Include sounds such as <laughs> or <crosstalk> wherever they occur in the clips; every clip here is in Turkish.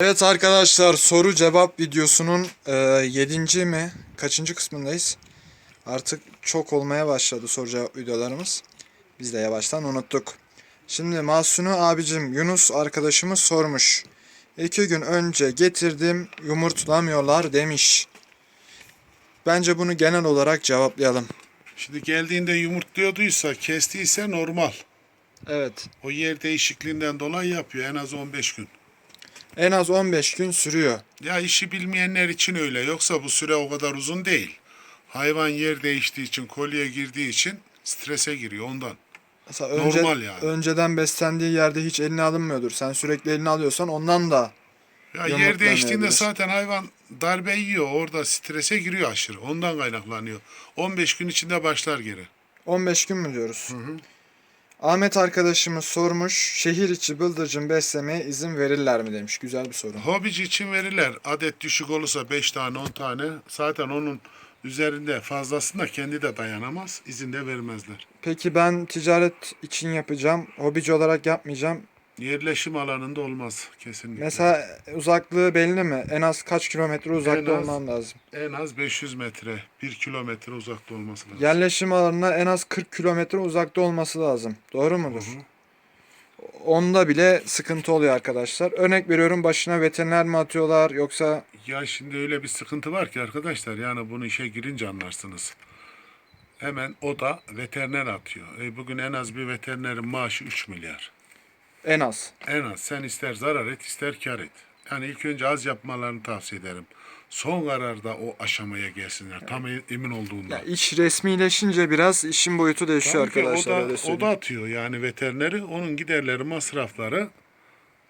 Evet arkadaşlar soru cevap videosunun 7. mi kaçıncı kısmındayız? Artık çok olmaya başladı soru cevap videolarımız. Biz de yavaştan unuttuk. Şimdi Masunu abicim Yunus arkadaşımız sormuş. İki gün önce getirdim yumurtlamıyorlar demiş. Bence bunu genel olarak cevaplayalım. Şimdi geldiğinde yumurtluyorduysa, kestiyse normal. Evet. O yer değişikliğinden dolayı yapıyor en az 15 gün. En az 15 gün sürüyor. Ya işi bilmeyenler için öyle. Yoksa bu süre o kadar uzun değil. Hayvan yer değiştiği için, kolye girdiği için strese giriyor ondan. Mesela önce, Normal yani. önceden beslendiği yerde hiç eline alınmıyordur. Sen sürekli eline alıyorsan ondan da Ya yer değiştiğinde zaten hayvan darbe yiyor. Orada strese giriyor aşırı. Ondan kaynaklanıyor. 15 gün içinde başlar geri. 15 gün mü diyoruz? Ahmet arkadaşımız sormuş. Şehir içi bıldırcın beslemeye izin verirler mi demiş. Güzel bir soru. Hobici için verirler. Adet düşük olursa 5 tane 10 tane. Zaten onun üzerinde fazlasında kendi de dayanamaz. İzin de vermezler. Peki ben ticaret için yapacağım. Hobici olarak yapmayacağım. Yerleşim alanında olmaz kesinlikle. Mesela uzaklığı belli mi? En az kaç kilometre uzakta En az- olmam lazım. En az 500 metre, 1 kilometre uzakta olması lazım. Yerleşim alanına en az 40 kilometre uzakta olması lazım. Doğru mudur? Onda bile sıkıntı oluyor arkadaşlar. Örnek veriyorum başına veteriner mi atıyorlar yoksa Ya şimdi öyle bir sıkıntı var ki arkadaşlar yani bunu işe girince anlarsınız. Hemen o da veteriner atıyor. E bugün en az bir veterinerin maaşı 3 milyar. En az. En az sen ister zarar et ister kar et. Yani ilk önce az yapmalarını tavsiye ederim. Son kararda o aşamaya gelsinler. Tam emin olduğunda. Ya iş resmileşince biraz işin boyutu değişiyor Tabii arkadaşlar. o da, o da atıyor yani veterineri. Onun giderleri, masrafları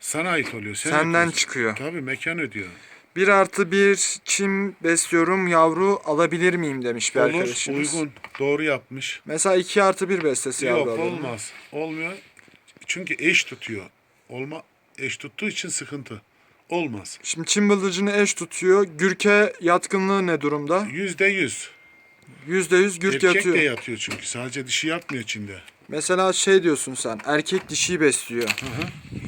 sana ait oluyor. Sen Senden ödüyorsun. çıkıyor. Tabii mekan ödüyor. Bir artı bir çim besliyorum yavru alabilir miyim demiş bir Olur, arkadaşımız. uygun, doğru yapmış. Mesela iki artı bir bestesi Yok yavru alalım. olmaz. Olmuyor. Çünkü eş tutuyor. Olma eş tuttuğu için sıkıntı. Olmaz. Şimdi çim bıldırcını eş tutuyor. Gürke yatkınlığı ne durumda? Yüzde yüz. Yüzde yüz gürk Erkek yatıyor. de yatıyor çünkü. Sadece dişi yatmıyor içinde. Mesela şey diyorsun sen erkek dişiyi besliyor.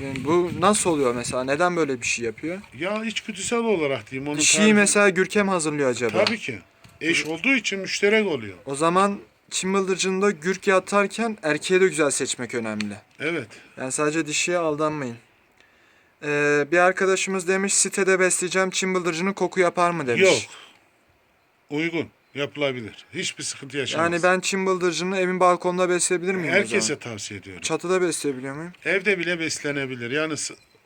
Yani bu nasıl oluyor mesela? Neden böyle bir şey yapıyor? Ya içgüdüsel olarak diyeyim. Onun Dişiyi tarifi- mesela Gürkem hazırlıyor acaba? Tabii ki. Eş olduğu için müşterek oluyor. O zaman çim bıldırcında gürk yatarken erkeği de güzel seçmek önemli. Evet. Yani sadece dişiye aldanmayın. Ee, bir arkadaşımız demiş sitede besleyeceğim çim bıldırcını koku yapar mı demiş. Yok. Uygun. Yapılabilir. Hiçbir sıkıntı yaşamaz. Yani ben çim bıldırcını evin balkonunda besleyebilir miyim Herkese tavsiye ediyorum. Çatıda besleyebiliyor muyum? Evde bile beslenebilir. Yani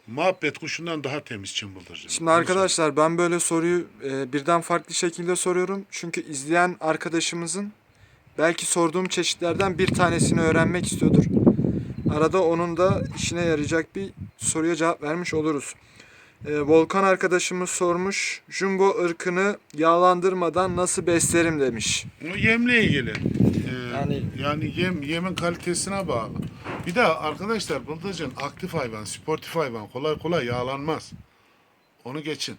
muhabbet kuşundan daha temiz çımbıldırcın. Şimdi arkadaşlar ben böyle soruyu e, birden farklı şekilde soruyorum. Çünkü izleyen arkadaşımızın belki sorduğum çeşitlerden bir tanesini öğrenmek istiyordur. Arada onun da işine yarayacak bir soruya cevap vermiş oluruz. E, Volkan arkadaşımız sormuş. Jumbo ırkını yağlandırmadan nasıl beslerim demiş. O yemle ilgili. Ee, Yani- yani yem yemin kalitesine bağlı. Bir de arkadaşlar bıldırcın aktif hayvan, sportif hayvan. Kolay kolay yağlanmaz. Onu geçin.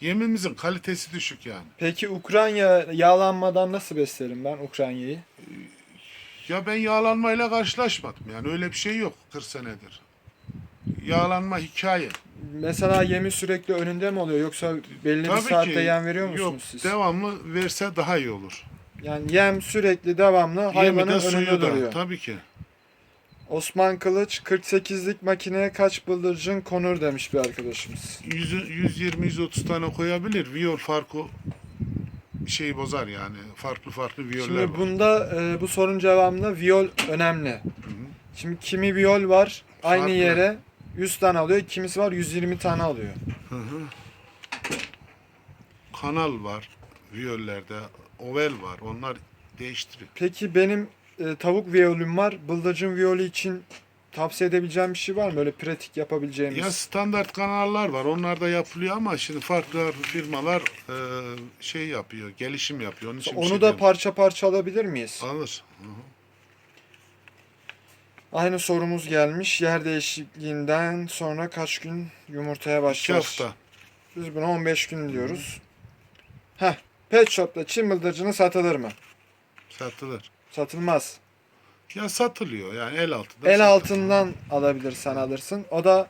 Yemimizin kalitesi düşük yani. Peki Ukrayna yağlanmadan nasıl beslerim ben Ukrayna'yı? Ya ben yağlanmayla karşılaşmadım. Yani öyle bir şey yok 40 senedir. Yağlanma hikaye. Mesela yemi sürekli önünde mi oluyor yoksa belli bir saatte yem veriyor musunuz yok, siz? devamlı verse daha iyi olur. Yani yem sürekli devamlı Yemi hayvanın de önünde suyu da. duruyor. Tabii ki. Osman Kılıç 48'lik makineye kaç bıldırcın konur demiş bir arkadaşımız. 120-130 tane koyabilir. Viyol farkı şeyi bozar yani. Farklı farklı viyoller Şimdi var. bunda e, bu sorun cevabında viyol önemli. Şimdi kimi viyol var aynı Farklı. yere 100 tane alıyor, kimisi var 120 tane alıyor. Kanal var viyollerde. Ovel var. Onlar değiştiriyor. Peki benim e, tavuk viyolüm var. Bıldırcın viyolu için tavsiye edebileceğim bir şey var mı? Böyle pratik yapabileceğimiz. Ya standart kanallar var. Onlar da yapılıyor ama şimdi farklı firmalar e, şey yapıyor. Gelişim yapıyor. Onun için Onu şey da diyemem. parça parça alabilir miyiz? alır. Hı hı. Aynı sorumuz gelmiş. Yer değişikliğinden sonra kaç gün yumurtaya başlar? hafta. Biz buna 15 gün diyoruz. Heh. Pet Shop'ta çim bıldırcını satılır mı? Satılır. Satılmaz. Ya satılıyor yani el altında. El satılıyor. altından alabilirsen alırsın. O da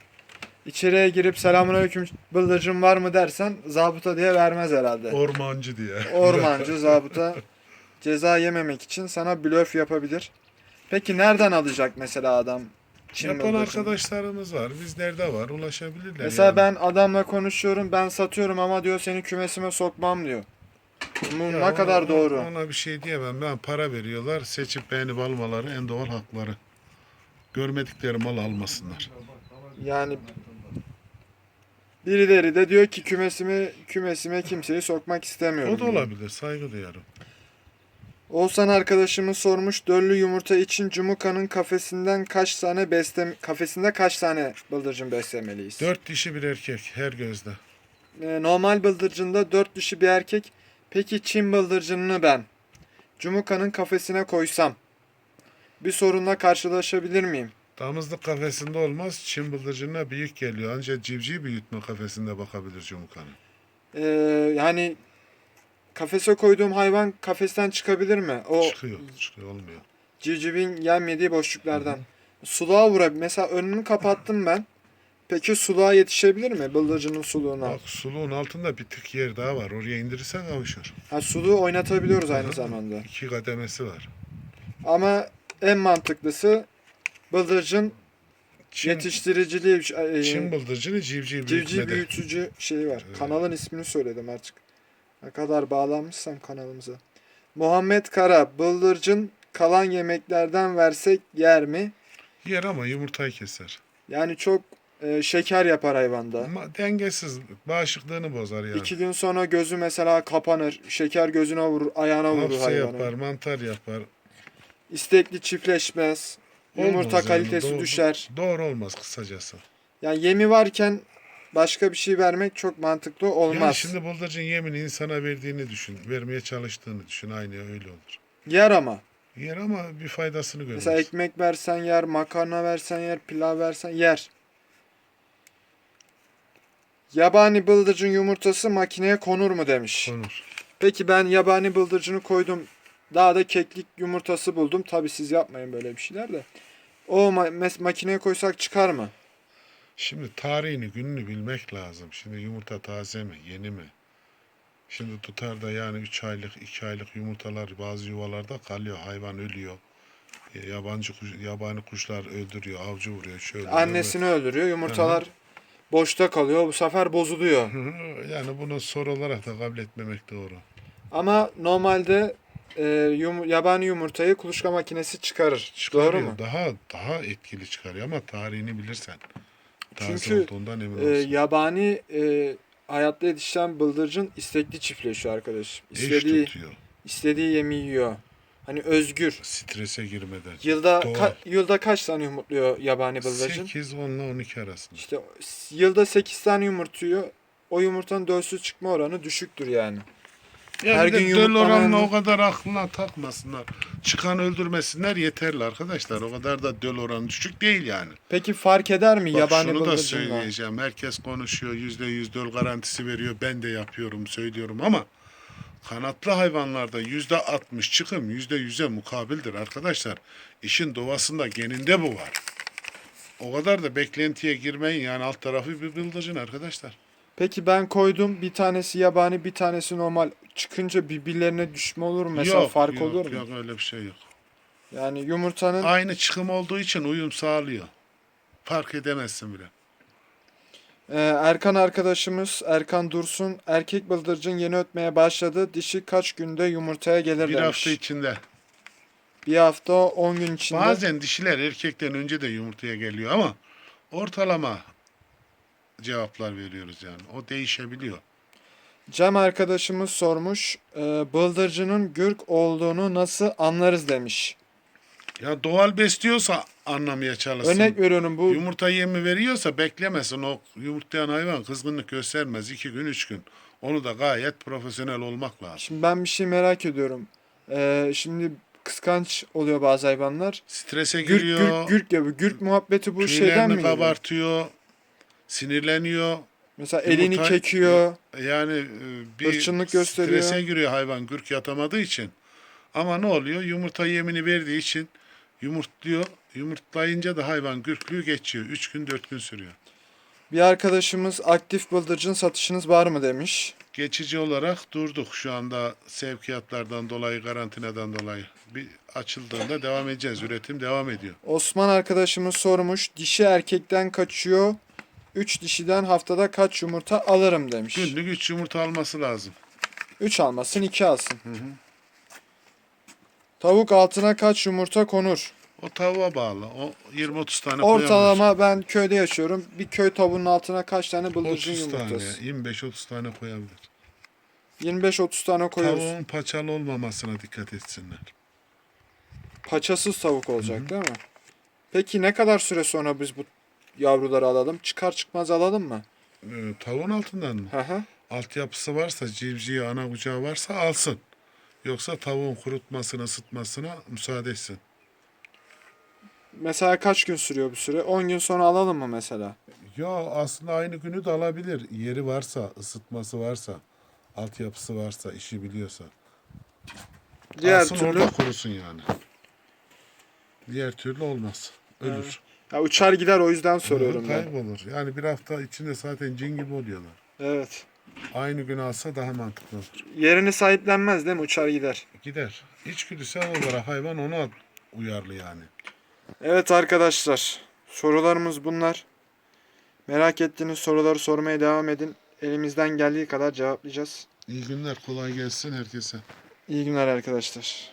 içeriye girip selamünaleyküm bıldırcın var mı dersen zabıta diye vermez herhalde. Ormancı diye. Ormancı <laughs> zabıta ceza yememek için sana blöf yapabilir. Peki nereden alacak mesela adam Çin Yapan arkadaşlarımız var. Bizlerde var. Ulaşabilirler. Mesela yani. ben adamla konuşuyorum ben satıyorum ama diyor seni kümesime sokmam diyor. Bu ne ona- kadar doğru. Ona bir şey diyemem. Ben para veriyorlar. Seçip beğenip almaları en doğal hakları. Görmedikleri mal almasınlar. Yani birileri de diyor ki kümesime kümesime kimseyi sokmak istemiyorum. O da diyor. olabilir. Saygı duyarım. Oğuzhan arkadaşımız sormuş döllü yumurta için Cumuka'nın kafesinden kaç tane besle kafesinde kaç tane bıldırcın beslemeliyiz? Dört dişi bir erkek her gözde. Ee, normal bıldırcında dört dişi bir erkek. Peki Çin bıldırcınını ben Cumuka'nın kafesine koysam bir sorunla karşılaşabilir miyim? Damızlık kafesinde olmaz. Çin bıldırcınına büyük geliyor. Ancak civciv büyütme kafesinde bakabilir Cumhurkan'ın. Ee, yani kafese koyduğum hayvan kafesten çıkabilir mi? O Çıkıyor. Çıkıyor. Olmuyor. civcivin yem yediği boşluklardan. Suluğa vurabilir. Mesela önünü kapattım ben. Peki suluğa yetişebilir mi? Bıldırcının suluğuna. Bak suluğun altında bir tık yer daha var. Oraya indirirsen kavuşur. Ha, suluğu oynatabiliyoruz aynı zamanda. İki kademesi var. Ama en mantıklısı bıldırcın Çin, yetiştiriciliği e, Çin bıldırcını civciv civciv büyütücü şeyi var. Kanalın ismini söyledim artık. Ne kadar bağlanmışsam kanalımıza. Muhammed Kara, bıldırcın kalan yemeklerden versek yer mi? Yer ama yumurtayı keser. Yani çok e, şeker yapar hayvanda. Ama dengesiz. Bağışıklığını bozar yani. İki gün sonra gözü mesela kapanır. Şeker gözüne vurur, ayağına vurur Hapse hayvanı. yapar, mantar yapar. İstekli çiftleşmez. Yumurta Olmaz yani, kalitesi doğru- düşer. Doğru olmaz kısacası. Yani yemi varken başka bir şey vermek çok mantıklı olmaz. Yani şimdi bıldırcın yemini insana verdiğini düşün. Vermeye çalıştığını düşün. Aynı öyle olur. Yer ama. Yer ama bir faydasını görmez. Mesela ekmek versen yer, makarna versen yer, pilav versen yer. Yabani bıldırcın yumurtası makineye konur mu demiş. Konur. Peki ben yabani bıldırcını koydum. Daha da keklik yumurtası buldum. Tabi siz yapmayın böyle bir şeyler de. O ma- makineye koysak çıkar mı? Şimdi tarihini, gününü bilmek lazım. Şimdi yumurta taze mi, yeni mi? Şimdi tutar da yani 3 aylık, 2 aylık yumurtalar bazı yuvalarda kalıyor. Hayvan ölüyor. E, Yabancı kuş, yabani kuşlar öldürüyor, avcı vuruyor şöyle. Annesini öldürüyor. Yumurtalar boşta kalıyor. Bu sefer bozuluyor. Yani bunu soru olarak da kabul etmemek doğru. Ama normalde e, yum- yabani yumurtayı kuluçka makinesi çıkarır. Çıkarıyor. Doğru mu? Daha daha etkili çıkarıyor ama tarihini bilirsen. Taze Çünkü, E, yabani e, hayatta yetişen bıldırcın istekli çiftleşiyor arkadaş. İstediği, istediği yemi yiyor. Hani özgür. Strese girmeden. Yılda Doğal. ka- yılda kaç tane yumurtluyor yabani bıldırcın? 8, 10 ile 12 arasında. İşte yılda 8 tane yumurtluyor. O yumurtanın dölsüz çıkma oranı düşüktür yani. Ya Her bir de gün döl yumurtlamayan- oranını o kadar aklına takmasınlar. Çıkan öldürmesinler yeterli arkadaşlar. O kadar da döl oranı düşük değil yani. Peki fark eder mi Bak yabani şunu da bıldırcınla? söyleyeceğim. Herkes konuşuyor. Yüzde yüz döl garantisi veriyor. Ben de yapıyorum söylüyorum ama kanatlı hayvanlarda yüzde altmış çıkım yüzde yüze mukabildir arkadaşlar. İşin doğasında geninde bu var. O kadar da beklentiye girmeyin yani alt tarafı bir bıldırcın arkadaşlar. Peki ben koydum bir tanesi yabani bir tanesi normal. Çıkınca birbirlerine düşme olur mu? Mesela fark yok, olur mu? Yok öyle bir şey yok. Yani yumurtanın Aynı çıkım olduğu için uyum sağlıyor. Fark edemezsin bile. Ee, Erkan arkadaşımız Erkan Dursun erkek bıldırcın yeni ötmeye başladı. Dişi kaç günde yumurtaya gelir Bir demiş. hafta içinde. Bir hafta 10 gün içinde. Bazen dişiler erkekten önce de yumurtaya geliyor ama ortalama cevaplar veriyoruz yani. O değişebiliyor. Cem arkadaşımız sormuş. e, bıldırcının gürk olduğunu nasıl anlarız demiş. Ya doğal besliyorsa anlamaya çalışsın. Örnek veriyorum bu Yumurta yemi veriyorsa beklemesin. O yumurtlayan hayvan kızgınlık göstermez. iki gün, üç gün. Onu da gayet profesyonel olmak lazım. Şimdi ben bir şey merak ediyorum. Ee, şimdi kıskanç oluyor bazı hayvanlar. Strese Gürk giriyor. gürk gürk yapıyor. Gürk muhabbeti bu şeyden mi kabartıyor. Sinirleniyor. Mesela elini Yumurta- kekiyor. Yani e, bir Hırçınlık gösteriyor. strese giriyor hayvan gürk yatamadığı için. Ama ne oluyor? Yumurta yemini verdiği için yumurtluyor. Yumurtlayınca da hayvan gürklüğü geçiyor. 3 gün 4 gün sürüyor. Bir arkadaşımız aktif bıldırcın satışınız var mı demiş. Geçici olarak durduk şu anda sevkiyatlardan dolayı, garantinadan dolayı. Bir açıldığında devam edeceğiz. Üretim devam ediyor. Osman arkadaşımız sormuş. Dişi erkekten kaçıyor. 3 dişiden haftada kaç yumurta alırım demiş. Günlük 3 yumurta alması lazım. 3 almasın 2 alsın. Tavuk altına kaç yumurta konur? O tavuğa bağlı. O 20-30 tane koyamaz. Ortalama ben köyde yaşıyorum. Bir köy tavuğunun altına kaç tane bıldırcın 30 tane, yumurtası? 25-30 tane koyabilir. 25-30 tane koyuyoruz. Tavuğun paçalı olmamasına dikkat etsinler. Paçasız tavuk olacak değil mi? Peki ne kadar süre sonra biz bu yavruları alalım? Çıkar çıkmaz alalım mı? Ee, tavuğun altından mı? Hı hı. Altyapısı varsa, civciği, ana kucağı varsa alsın. Yoksa tavuğun kurutmasına, ısıtmasına müsaade etsin. Mesela kaç gün sürüyor bu süre? 10 gün sonra alalım mı mesela? Ya aslında aynı günü de alabilir. Yeri varsa, ısıtması varsa, altyapısı varsa, işi biliyorsa. Diğer Alsın türlü orada kurusun yani. Diğer türlü olmaz. Ölür. ya uçar gider o yüzden soruyorum ben. Kaybolur. Yani bir hafta içinde zaten cin gibi oluyorlar. Evet. Aynı gün alsa daha mantıklı olur. Yerini sahiplenmez değil mi? Uçar gider. Gider. İçgüdüsel olarak hayvan ona uyarlı yani. Evet arkadaşlar. Sorularımız bunlar. Merak ettiğiniz soruları sormaya devam edin. Elimizden geldiği kadar cevaplayacağız. İyi günler, kolay gelsin herkese. İyi günler arkadaşlar.